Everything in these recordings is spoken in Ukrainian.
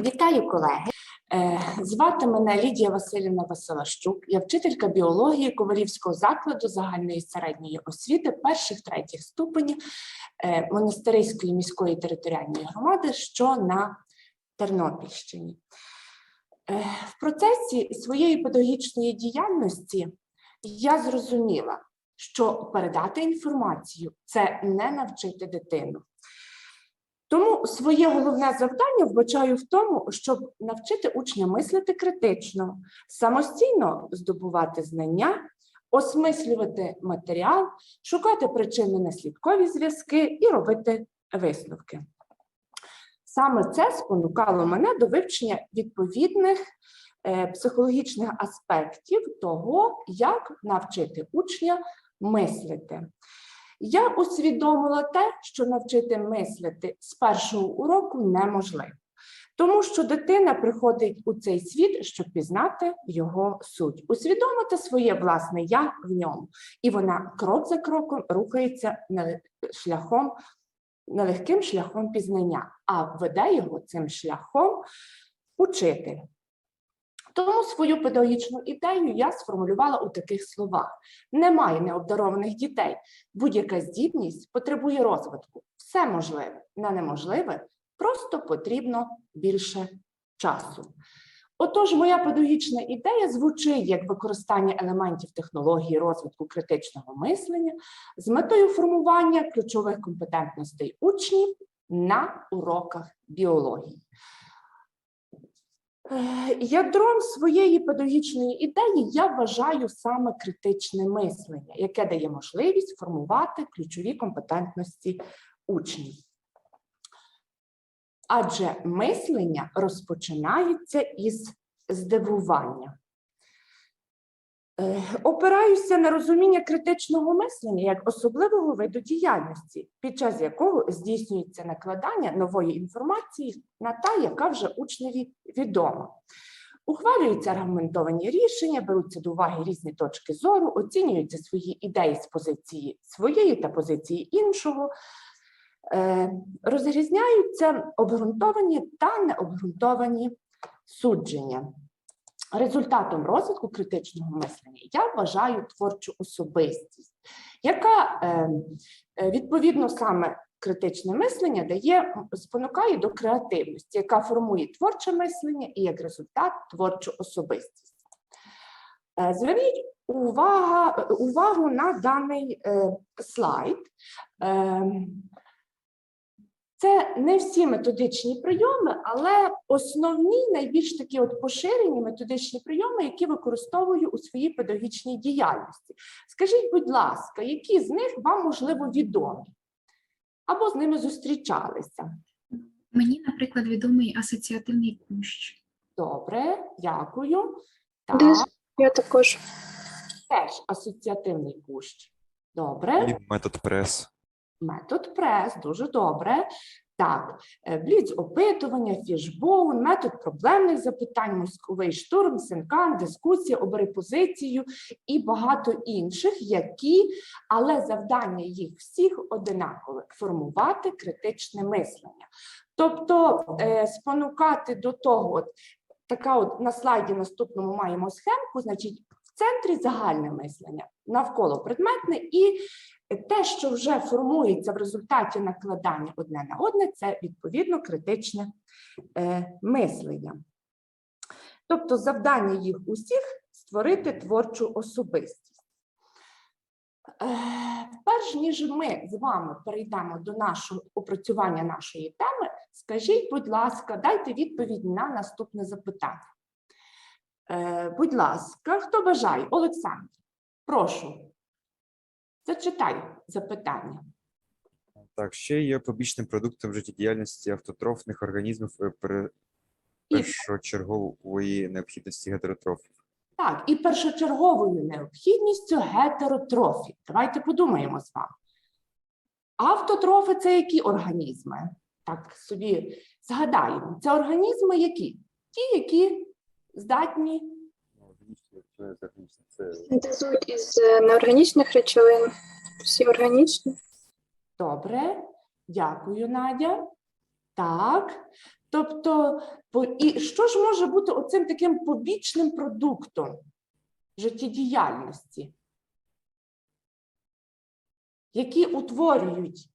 Вітаю, колеги. Е, Звати мене Лідія Васильівна Василащук. Я вчителька біології Ковалівського закладу загальної середньої освіти перших третіх ступенів е, Монастириської міської територіальної громади, що на Тернопільщині. Е, В процесі своєї педагогічної діяльності я зрозуміла, що передати інформацію це не навчити дитину. Тому своє головне завдання вбачаю в тому, щоб навчити учня мислити критично, самостійно здобувати знання, осмислювати матеріал, шукати причинно-наслідкові зв'язки і робити висновки. Саме це спонукало мене до вивчення відповідних е, психологічних аспектів того, як навчити учня мислити. Я усвідомила те, що навчити мислити з першого уроку неможливо, тому що дитина приходить у цей світ, щоб пізнати його суть, усвідомити своє власне я в ньому, і вона крок за кроком рухається шляхом, нелегким шляхом пізнання, а веде його цим шляхом учитель. Тому свою педагогічну ідею я сформулювала у таких словах: немає необдарованих дітей. Будь-яка здібність потребує розвитку. Все можливе, не неможливе, просто потрібно більше часу. Отож, моя педагогічна ідея звучить як використання елементів технології розвитку критичного мислення з метою формування ключових компетентностей учнів на уроках біології. Е, Ядром своєї педагогічної ідеї я вважаю саме критичне мислення, яке дає можливість формувати ключові компетентності учнів. Адже мислення розпочинається із здивування. Е, Опираюся на розуміння критичного мислення як особливого виду діяльності, під час якого здійснюється накладання нової інформації на та, яка вже учневі відома. Ухвалюються аргументовані рішення, беруться до уваги різні точки зору, оцінюються свої ідеї з позиції своєї та позиції іншого, Е, розрізняються обґрунтовані та необґрунтовані судження. Результатом розвитку критичного мислення я вважаю творчу особистість, яка е, е, відповідно саме критичне мислення дає спонукає до креативності, яка формує творче мислення і як результат творчу особистість. Е, Зверніть увагу на даний слайд. Це не всі методичні прийоми, але основні, найбільш такі от поширені методичні прийоми, які використовую у своїй педагогічній діяльності. Скажіть, будь ласка, які з них вам можливо відомі? Або з ними зустрічалися? Мені, наприклад, відомий асоціативний кущ. Добре, дякую. Так, Десь я також. теж асоціативний кущ. Добре. І метод прес. Метод прес, дуже добре. Так, е, бліц опитування, фішбоун, метод проблемних запитань, мозковий штурм, синкан, дискусія, обери позицію і багато інших, які, але завдання їх всіх одинакове формувати критичне мислення. Тобто е, спонукати до того, от, така от на слайді наступному маємо схемку, значить, в центрі загальне мислення, навколо предметне і те, що вже формується в результаті накладання одне на одне, це відповідно критичне е, мислення. Тобто завдання їх усіх створити творчу особистість. Е, перш ніж ми з вами перейдемо до нашого опрацювання нашої теми, скажіть, будь ласка, дайте відповідь на наступне запитання. Е, будь ласка, хто бажає? Олександр, прошу. Зачитай запитання. Так, ще є побічним продуктом життєдіяльності автотрофних організмів е, І- першочергової необхідності гетеротрофів. Так, і першочерговою необхідністю гетеротрофі. Давайте подумаємо з вами. Автотрофи це які організми? Так собі згадаємо. Це організми які? Ті, які здатні. Синтезують із е, неорганічних речовин. Всі органічні. Добре, дякую, Надя. Так, Тобто, і що ж може бути оцим таким побічним продуктом життєдіяльності, які утворюють,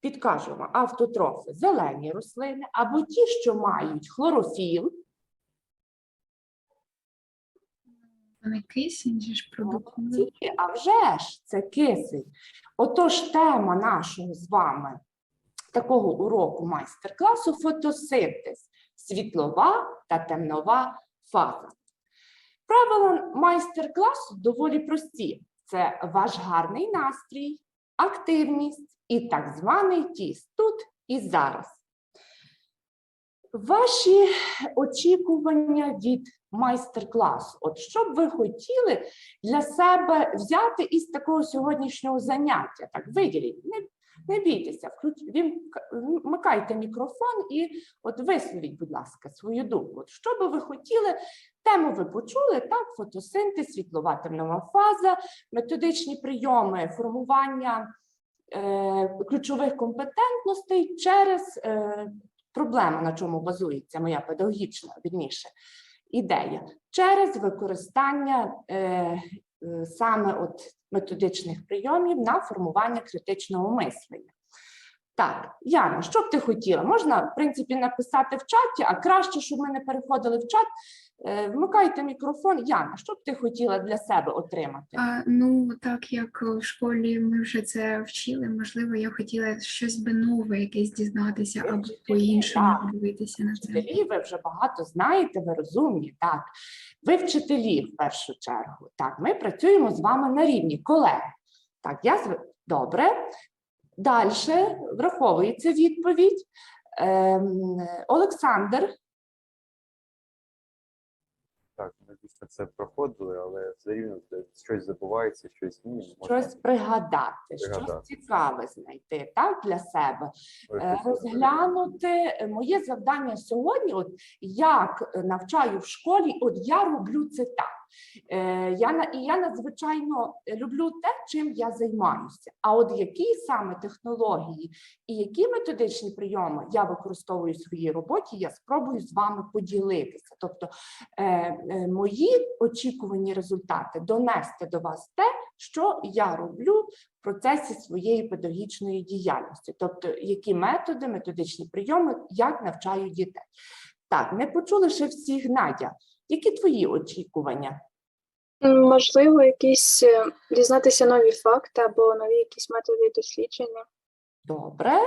підкажемо, автотрофи, зелені рослини, або ті, що мають хлорофіл, Вони кисень же ж продукт. А вже ж це кисень. Отож, тема нашого з вами такого уроку майстер-класу фотосинтез, світлова та темнова фаза. Правила майстер-класу доволі прості: це ваш гарний настрій, активність і так званий тіс тут і зараз. Ваші очікування від майстер-класу. От що б ви хотіли для себе взяти із такого сьогоднішнього заняття? Так, виділіть, не, не бійтеся, вмикайте мікрофон і от висловіть, будь ласка, свою думку. От що би ви хотіли? Тему ви почули, так, фотосинтез, світлова темнова фаза, методичні прийоми формування е, ключових компетентностей через е, проблему, на чому базується моя педагогічна, вірніше, ідея, через використання е, е, саме от методичних прийомів на формування критичного мислення. Так, Яна, що б ти хотіла? Можна, в принципі, написати в чаті, а краще, щоб ми не переходили в чат. Е, Вмикайте мікрофон. Яна, що б ти хотіла для себе отримати? А, ну, так як в школі ми вже це вчили, можливо, я хотіла щось би нове якесь дізнатися або по-іншому так. подивитися на це. Вчителі, ви вже багато знаєте, ви розумні. Так, ви вчителі в першу чергу. Так, ми працюємо з вами на рівні колеги. Так, я зв... добре. Далі враховується відповідь. Ем, Олександр, це проходили, але все рівно щось забувається, щось ні. можна щось пригадати, щось цікаве знайти так, для себе. Ось, розглянути е, моє завдання сьогодні, от як е, навчаю в школі, от я роблю це так. Е, Я і я надзвичайно люблю те, чим я займаюся. А от які саме технології і які методичні прийоми я використовую в своїй роботі, я спробую з вами поділитися. Тобто е, е, мої очікувані результати донести до вас те, що я роблю в процесі своєї педагогічної діяльності, тобто які методи, методичні прийоми, як навчаю дітей. Так, не почули ще всіх Надя. Які твої очікування? Можливо, якісь е, дізнатися нові факти або нові якісь методи дослідження. Добре,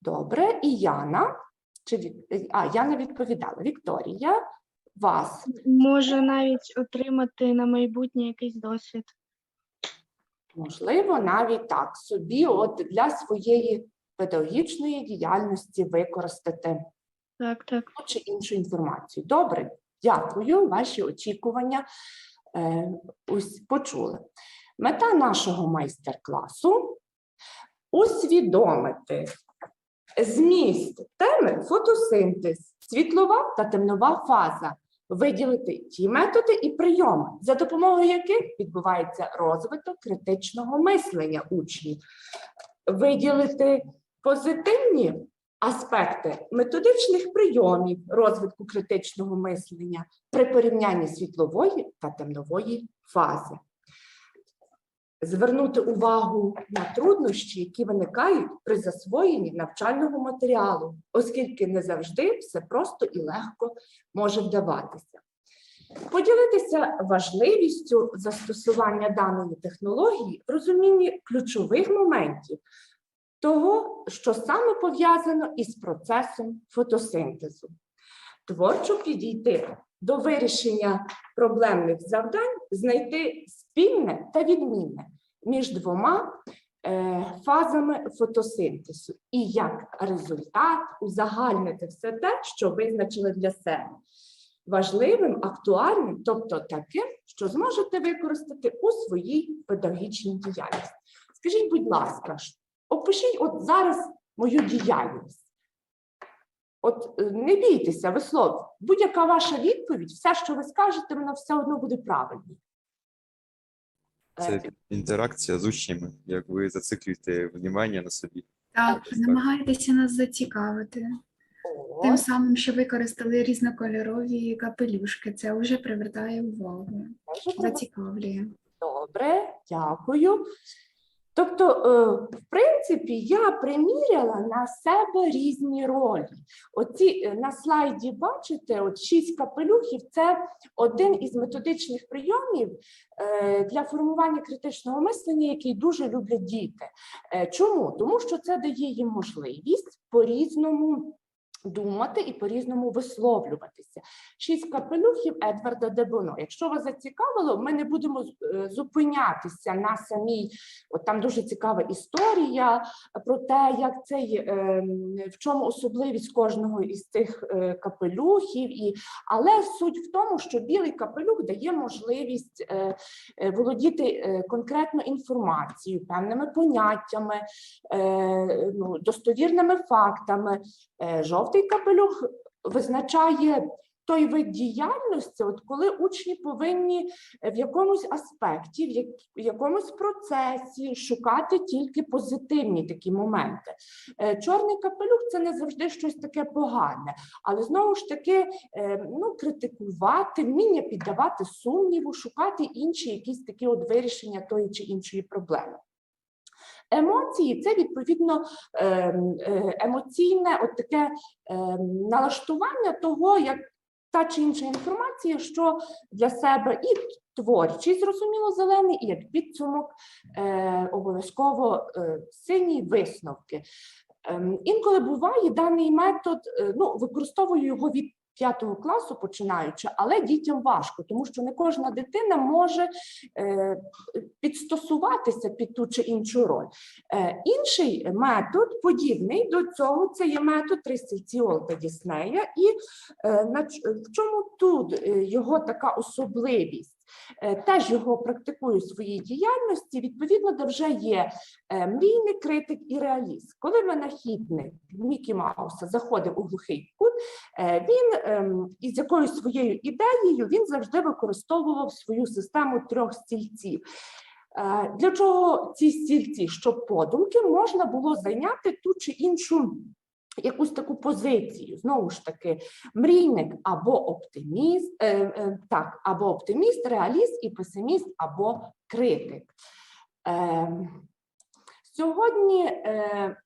добре. І Яна. Чи від... А, Яна відповідала. Вікторія, вас. Може навіть отримати на майбутнє якийсь досвід. Можливо, навіть так собі, от для своєї педагогічної діяльності використати Так, так. ту чи іншу інформацію. Добре, дякую. Ваші очікування е, ось почули. Мета нашого майстер-класу усвідомити зміст теми фотосинтез, світлова та темнова фаза. Виділити ті методи і прийоми, за допомогою яких відбувається розвиток критичного мислення учнів, виділити позитивні аспекти методичних прийомів розвитку критичного мислення при порівнянні світлової та темнової фази. Звернути увагу на труднощі, які виникають при засвоєнні навчального матеріалу, оскільки не завжди все просто і легко може вдаватися. Поділитися важливістю застосування даної технології в розумінні ключових моментів того, що саме пов'язано із процесом фотосинтезу. Творчо підійти до вирішення проблемних завдань, знайти спільне та відмінне між двома е, фазами фотосинтезу, і як результат узагальнити все те, що визначили для себе. Важливим, актуальним, тобто таким, що зможете використати у своїй педагогічній діяльності. Скажіть, будь ласка, опишіть от зараз мою діяльність. От е, не бійтеся, вислов. Будь-яка ваша відповідь, все, що ви скажете, воно все одно буде правильно. Е, Це інтеракція з учнями, як ви зациклюєте внимання на собі. Так, намагайтеся нас зацікавити. Тим самим, що використали різнокольорові капелюшки, це вже привертає увагу, зацікавлює. Добре, дякую. Тобто, е, в принципі, я приміряла на себе різні ролі. Оці е, на слайді бачите, от шість капелюхів це один із методичних прийомів е, для формування критичного мислення, який дуже люблять діти. Чому? Тому що це дає їм можливість по-різному. Думати і по-різному висловлюватися. Шість капелюхів Едварда Дебоно. Якщо вас зацікавило, ми не будемо е, зупинятися на самій, от там дуже цікава історія про те, як цей е, в чому особливість кожного із цих е, капелюхів, і але суть в тому, що білий капелюх дає можливість володіти конкретно інформацією, певними поняттями, ну, достовірними фактами. Е, Жовтий капелюх визначає той вид діяльності, от коли учні повинні е, в якомусь аспекті, в якомусь процесі шукати тільки позитивні такі моменти. Е, Чорний капелюх це не завжди щось таке погане, але знову ж таки е, ну, критикувати, вміння піддавати сумніву, шукати інші якісь такі от вирішення тої чи іншої проблеми. Емоції це відповідно ем, е, емоційне от таке ем, налаштування того, як та чи інша інформація, що для себе і творчий, зрозуміло, зелений, і як підсумок е, обов'язково е, сині висновки. Ем, інколи буває даний метод, ну використовую його від п'ятого класу починаючи, але дітям важко, тому що не кожна дитина може е, підстосуватися під ту чи іншу роль. Е, інший метод, подібний до цього, це є метод стільці Діснея. І е, на в чому тут е, його така особливість? Е, Теж його практикую в своїй діяльності, відповідно, де вже є е, мрійний критик і реаліст. Коли винахідник Мікі Мауса заходив у глухий кут, е, він ем, із якоюсь своєю ідеєю він завжди використовував свою систему трьох стільців. Для чого ці стільці? Щоб подумки можна було зайняти ту чи іншу якусь таку позицію. Знову ж таки, мрійник або оптиміст, е, е, так, або оптиміст, реаліст і песиміст, або критик. Е, Сьогодні е,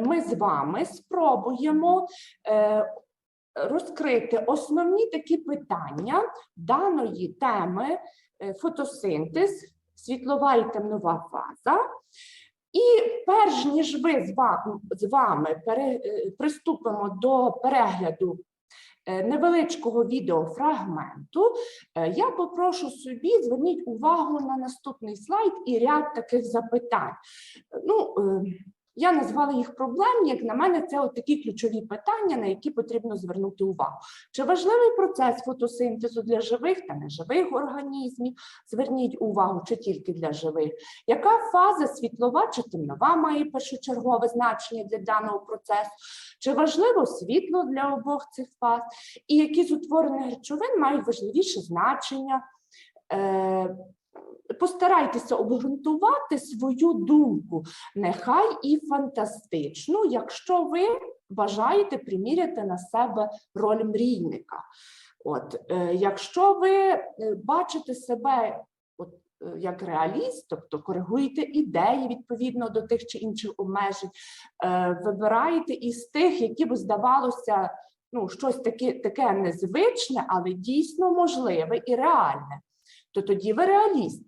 ми з вами спробуємо е, розкрити основні такі питання даної теми е, фотосинтез, світлова і темнова фаза. І перш ніж ви з вами, е, приступимо до перегляду е, невеличкого відеофрагменту, е, я попрошу собі зверніть увагу на наступний слайд і ряд таких запитань. Ну, я назвала їх проблем, як на мене, це от такі ключові питання, на які потрібно звернути увагу. Чи важливий процес фотосинтезу для живих та неживих організмів? Зверніть увагу, чи тільки для живих. Яка фаза світлова чи темнова має першочергове значення для даного процесу? Чи важливо світло для обох цих фаз? І які з утворених речовин мають важливіше значення? Постарайтеся обґрунтувати свою думку, нехай і фантастичну, якщо ви бажаєте приміряти на себе роль мрійника. От, е, якщо ви е, бачите себе от, е, як реаліст, тобто коригуєте ідеї відповідно до тих чи інших обмежень, е, вибираєте із тих, які б здавалося, ну, щось таке, таке незвичне, але дійсно можливе і реальне, то тоді ви реаліст.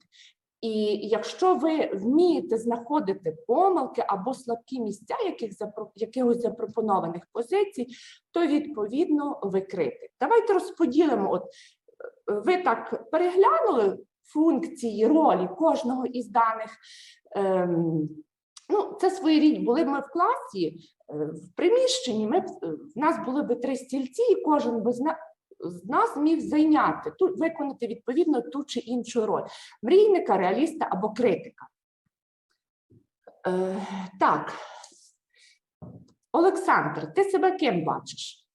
І якщо ви вмієте знаходити помилки або слабкі місця яких якихось запропонованих позицій, то відповідно ви критик. Давайте розподілимо. От е, ви так переглянули функції, ролі кожного із даних. Ем, ну, це своєрідні. Були б ми в класі, е, в приміщенні, ми е, в нас були б три стільці, і кожен би з нас міг зайняти, ту, виконати відповідно ту чи іншу роль мрійника, реаліста або критика. Е, так. Олександр, ти себе ким бачиш?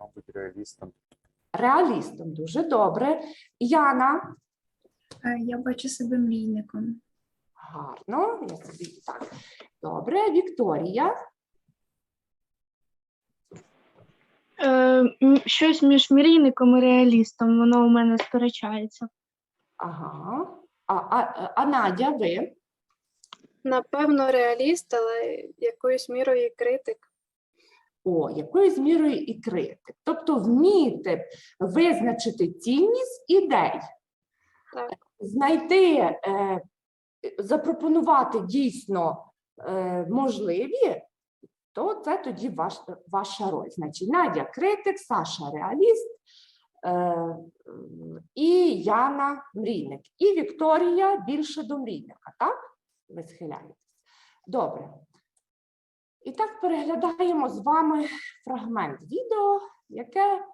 Мабуть, реалістом. Реалістом, дуже добре. Яна, Е, Я бачу себе мрійником. гарно. Я собі так. Добре, Вікторія. Е, м- щось між мрійником і реалістом, воно у мене сперечається. Ага. А, а, а Надя, ви? Напевно, реаліст, але якоюсь мірою і критик. О, якоюсь мірою і критик. Тобто вміти визначити цінність ідей, Так. знайти, е, запропонувати дійсно е, можливі, то це тоді ваш, ваша роль. Значить, Надя критик, Саша реаліст, е, і Яна мрійник. І Вікторія більше до мрійника, так? Ви схиляєтесь. Добре. І так переглядаємо з вами фрагмент відео, яке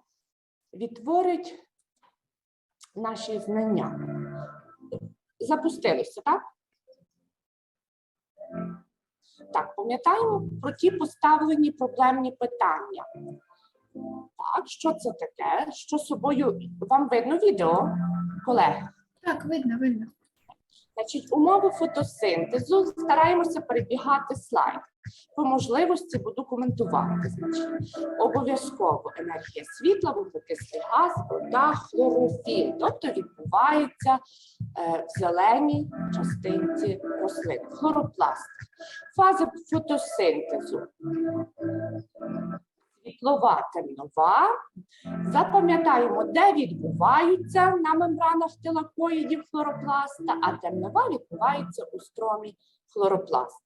відтворить наші знання. Запустилося, так? Так, пам'ятаємо про ті поставлені проблемні питання. Так, що це таке? Що собою вам видно відео, колеги? Так, видно, видно. Значить, умови фотосинтезу стараємося перебігати слайд. По можливості буду коментувати. Значить, обов'язково енергія світла, вуглекислий газ, вода, хлорофіл. Тобто відбувається в зеленій частинці рослин. Хлоропласт. Фаза фотосинтезу. Світлова темнова. Запам'ятаємо, де відбуваються на мембранах тилакоїдів хлоропласта, а темнова відбувається у стромі хлоропласт.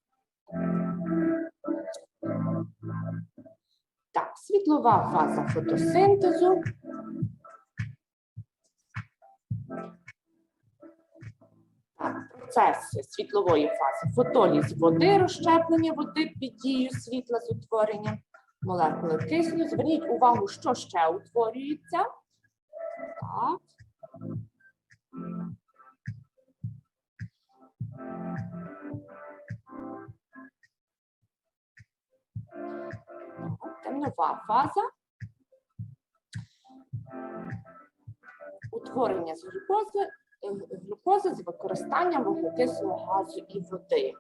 Так, світлова фаза фотосинтезу. Процеси світлової фази. Фотоліз води, розщеплення води під дією світла з утворенням молекули кисню. Зверніть увагу, що ще утворюється. Так. Темнова фаза. Утворення з глюкози, глюкози з використанням вуглекислого газу і води.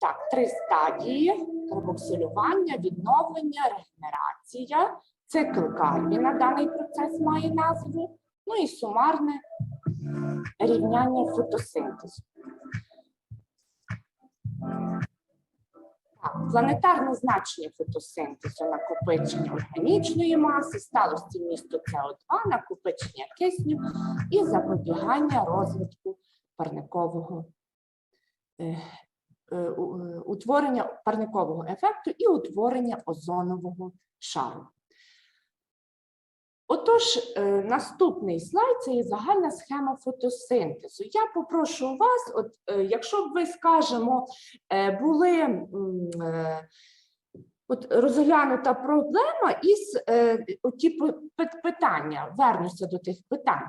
Так, три стадії: карбоксилювання, відновлення, регенерація. Цикл Кальвіна даний процес має назву. Ну і сумарне рівняння фотосинтезу. Планетарне значення фотосинтезу накопичення органічної маси, сталості місту СО2, накопичення кисню і запобігання розвитку парникового е, е, е, утворення парникового ефекту і утворення озонового шару. Отож, е, наступний слайд це є загальна схема фотосинтезу. Я попрошу вас, от, е, якщо б ви, скажімо, е, були от розглянута проблема із пи- питання, вернуся до тих питань.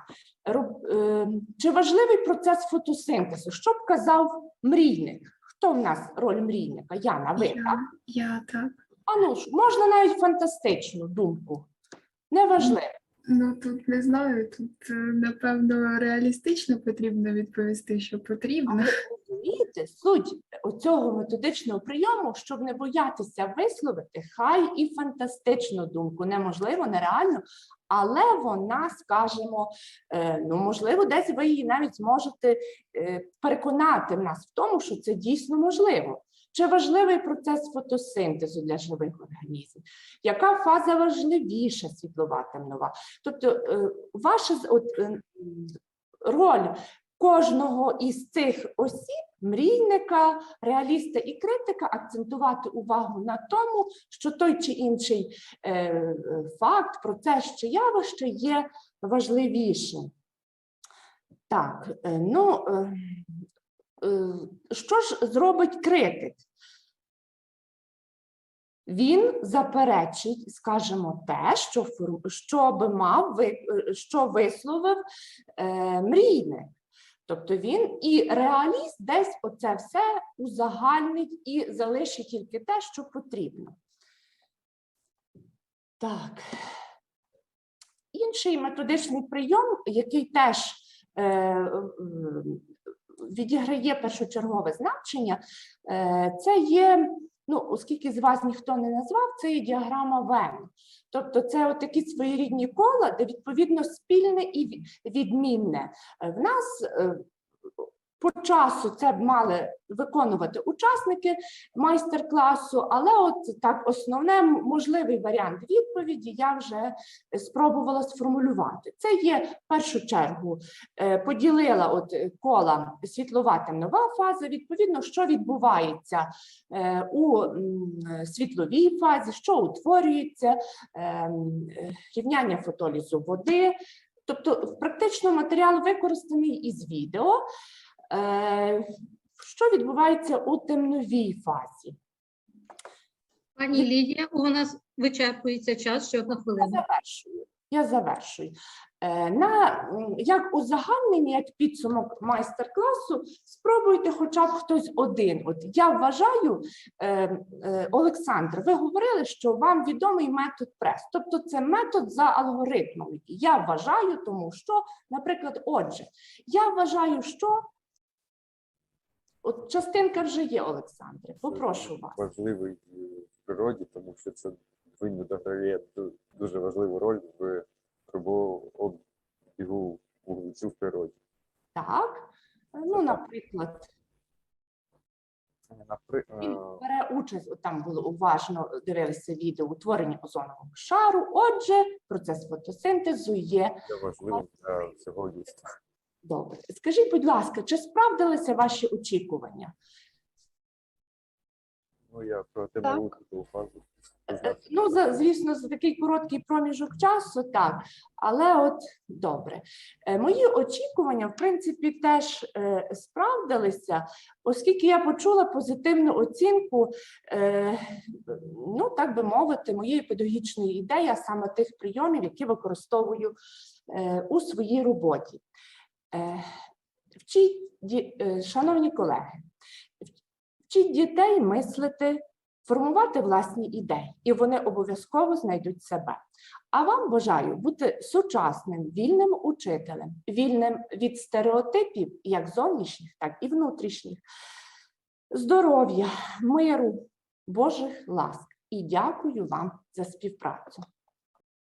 Чи важливий процес фотосинтезу? Що б казав мрійник? Хто в нас роль мрійника? Яна, ви, так? Я, я так. А ну ж, можна навіть фантастичну думку. Неважливо. Ну тут не знаю, тут е, напевно реалістично потрібно відповісти, що потрібно. Розумієте, суть оцього методичного прийому, щоб не боятися висловити, хай і фантастичну думку, неможливо, нереально, але вона, скажімо, е, ну можливо, десь ви її навіть зможете е, переконати нас в тому, що це дійсно можливо. Чи важливий процес фотосинтезу для живих організмів? Яка фаза важливіша, світлова темнова? Тобто, е, ваша от, е, роль кожного із цих осіб, мрійника, реаліста і критика, акцентувати увагу на тому, що той чи інший е, факт, процес чи явище є важливішим. Так, ну що ж зробить критик? Він заперечить, скажімо, те, що, що би мав е, що висловив е, мрійник. Тобто він і реаліст десь оце все узагальнить і залишить тільки те, що потрібно. Так. Інший методичний прийом, який теж е, відіграє першочергове значення. Е, Це є, ну, оскільки з вас ніхто не назвав, це є діаграма Вен. Тобто це такі своєрідні кола, де відповідно спільне і відмінне. Е, В нас е, по часу це мали виконувати учасники майстер-класу, але от так основне можливий варіант відповіді я вже спробувала сформулювати. Це є в першу чергу е, поділила от кола світлова темнова фаза. Відповідно, що відбувається е, у світловій фазі, що утворюється, е, рівняння фотолізу води. Тобто, практично матеріал використаний із відео. Е, Що відбувається у темновій фазі? Пані Лідія, у нас вичерпується час, ще одна Я завершую. Я завершую. Е, На як узагальнення, як підсумок майстер-класу, спробуйте хоча б хтось один. От я вважаю, е, е, Олександр, ви говорили, що вам відомий метод прес, тобто це метод за алгоритмом. Я вважаю, тому що, наприклад, отже, я вважаю, що от частинка вже є, Олександре. Попрошу вас. важливий е, в природі, тому що це він відіграє дуже важливу роль в кругообігу вуглецю в природі. Так, Е, ну, наприклад. Напри... Він е, бере участь, от там було уважно дивилися відео утворення озонового шару. Отже, процес фотосинтезу є Це важливо для всього людства. Добре. Скажіть, будь ласка, чи справдилися ваші очікування? Ну, я про світлову фазу. не знаю. Е, Ну, за, звісно, за такий короткий проміжок часу, так. Але от добре. Е, Мої очікування, в принципі, теж е, справдилися, оскільки я почула позитивну оцінку, е, ну так би мовити, моєї педагогічної ідеї, а саме тих прийомів, які використовую е, у своїй роботі. Е, Вчіть, е, шановні колеги, вчіть дітей мислити формувати власні ідеї, і вони обов'язково знайдуть себе. А вам бажаю бути сучасним, вільним учителем, вільним від стереотипів, як зовнішніх, так і внутрішніх. Здоров'я, миру, Божих ласк. І дякую вам за співпрацю.